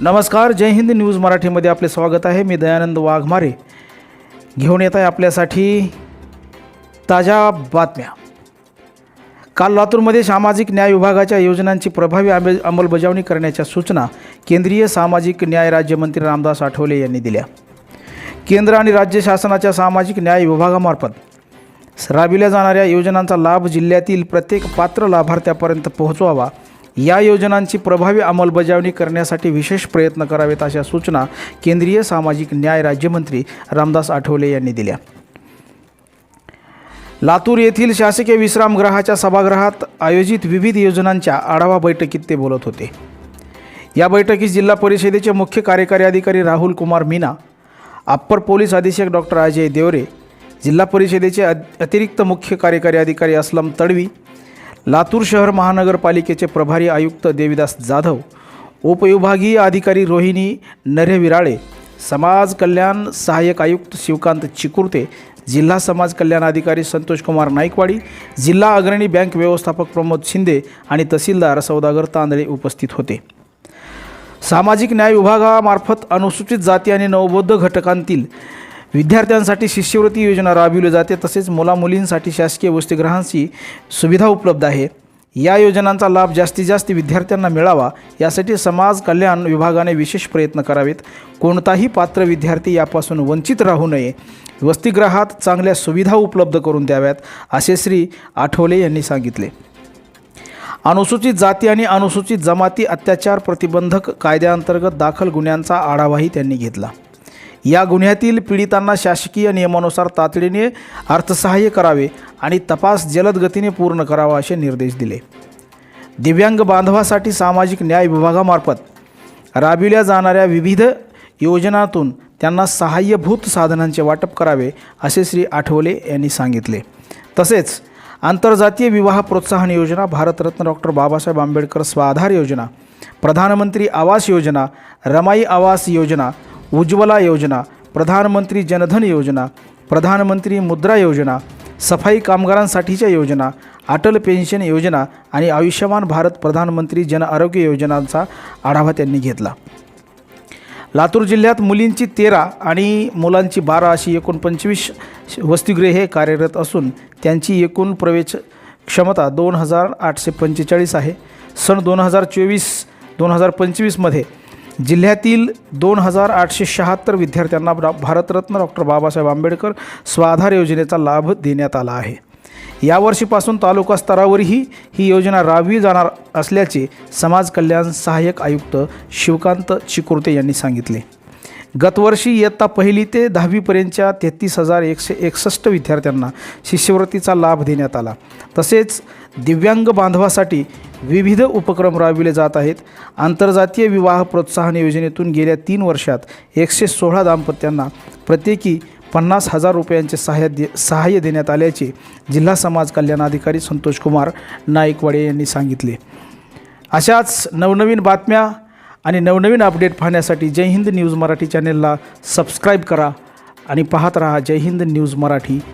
नमस्कार जय हिंद न्यूज मराठीमध्ये आपले स्वागत आहे. मी दयानंद वाघमारे. घेऊन येत आहे आपल्यासाठी ताज्या बातम्या. काल लातूरमध्ये सामाजिक न्याय विभागाच्या योजनांची प्रभावी अंमल अंमलबजावणी करण्याच्या सूचना केंद्रीय सामाजिक न्याय राज्यमंत्री रामदास आठवले यांनी दिल्या. केंद्र आणि राज्य शासनाच्या सामाजिक न्याय विभागामार्फत राबविल्या जाणाऱ्या योजनांचा लाभ जिल्ह्यातील प्रत्येक पात्र लाभार्थ्यापर्यंत पोहोचवावा या योजनांची प्रभावी अंमलबजावणी करण्यासाठी विशेष प्रयत्न करावेत अशा सूचना केंद्रीय सामाजिक न्याय राज्यमंत्री रामदास आठवले यांनी दिल्या. लातूर येथील शासकीय विश्रामगृहाच्या सभागृहात आयोजित विविध योजनांच्या आढावा बैठकीत ते बोलत होते. या बैठकीस जिल्हा परिषदेचे मुख्य कार्यकारी अधिकारी राहुल कुमार मीना अप्पर पोलीस अधीक्षक डॉक्टर अजय देवरे जिल्हा परिषदेचे अ अतिरिक्त मुख्य कार्यकारी अधिकारी असलम तडवी लातूर शहर महानगरपालिकेचे प्रभारी आयुक्त देविदास जाधव उपविभागीय अधिकारी रोहिणी नरेविराळे समाज कल्याण सहाय्यक आयुक्त शिवकांत चिकुर्ते जिल्हा समाज कल्याण अधिकारी संतोषकुमार नाईकवाडी जिल्हा अग्रणी बँक व्यवस्थापक प्रमोद शिंदे आणि तहसीलदार सौदागर तांदळे उपस्थित होते. सामाजिक न्याय विभागामार्फत अनुसूचित जाती आणि नवबौद्ध घटकांतील विद्यार्थ्यांसाठी शिष्यवृत्ती योजना राबविली जाते. तसेच मुलामुलींसाठी शासकीय वसतिगृहांची सुविधा उपलब्ध आहे. या योजनांचा लाभ जास्तीत जास्त विद्यार्थ्यांना मिळावा यासाठी समाज कल्याण विभागाने विशेष प्रयत्न करावेत. कोणताही पात्र विद्यार्थी यापासून वंचित राहू नये. वसतिगृहात चांगल्या सुविधा उपलब्ध करून द्याव्यात असे श्री आठवले यांनी सांगितले. अनुसूचित जाती आणि अनुसूचित जमाती अत्याचार प्रतिबंधक कायद्याअंतर्गत दाखल गुन्ह्यांचा आढावाही त्यांनी घेतला. या गुन्ह्यातील पीडितांना शासकीय नियमानुसार तातडीने अर्थसहाय्य करावे आणि तपास जलद गतीने पूर्ण करावा असे निर्देश दिले. दिव्यांग बांधवासाठी सामाजिक न्याय विभागामार्फत राबविल्या जाणाऱ्या विविध योजनातून त्यांना सहाय्यभूत साधनांचे वाटप करावे असे श्री आठवले यांनी सांगितले. तसेच आंतरजातीय विवाह प्रोत्साहन योजना भारतरत्न डॉक्टर बाबासाहेब आंबेडकर स्वाधार योजना प्रधानमंत्री आवास योजना रमाई आवास योजना उज्ज्वला योजना प्रधानमंत्री जनधन योजना प्रधानमंत्री मुद्रा योजना सफाई कामगारांसाठीच्या योजना अटल पेन्शन योजना आणि आयुष्यमान भारत प्रधानमंत्री जन आरोग्य योजनांचा आढावा त्यांनी घेतला. लातूर जिल्ह्यात मुलींची तेरा आणि मुलांची बारा अशी एकूण पंचवीस वसतिगृहे कार्यरत असून त्यांची एकूण प्रवेश क्षमता दोन हजार आठशे पंचेचाळीस आहे. सन दोन हजार चोवीस दोन हजार पंचवीसमध्ये जिल्ह्यातील दोन हजार आठशे शहात्तर विद्यार्थ्यांना भारतरत्न डॉक्टर बाबासाहेब आंबेडकर स्वाधार योजनेचा लाभ देण्यात आला आहे. यावर्षीपासून तालुका स्तरावरही ही योजना राबवी जाणार असल्याचे समाज कल्याण सहाय्यक आयुक्त शिवकांत चिकुर्ते यांनी सांगितले. गतवर्षी इयत्ता पहिली ते दहावीपर्यंतच्या तेहतीस हजार एकशे एकसष्ट विद्यार्थ्यांना शिष्यवृत्तीचा लाभ देण्यात आला. तसेच दिव्यांग बांधवासाठी विविध उपक्रम राबविले जात आहेत. आंतरजातीय विवाह प्रोत्साहन योजनेतून गेल्या तीन वर्षात एकशे सोळा दाम्पत्यांना प्रत्येकी पन्नास हजार रुपयांचे सहाय्य दे सहाय्य देण्यात आल्याचे जिल्हा समाज कल्याण अधिकारी संतोषकुमार नाईकवाडे यांनी सांगितले. अशाच नवनवीन बातम्या आणि नवनवीन अपडेट पाहण्यासाठी जय हिंद न्यूज मराठी चॅनेलला सबस्क्राईब करा आणि पाहत रहा जय हिंद न्यूज मराठी.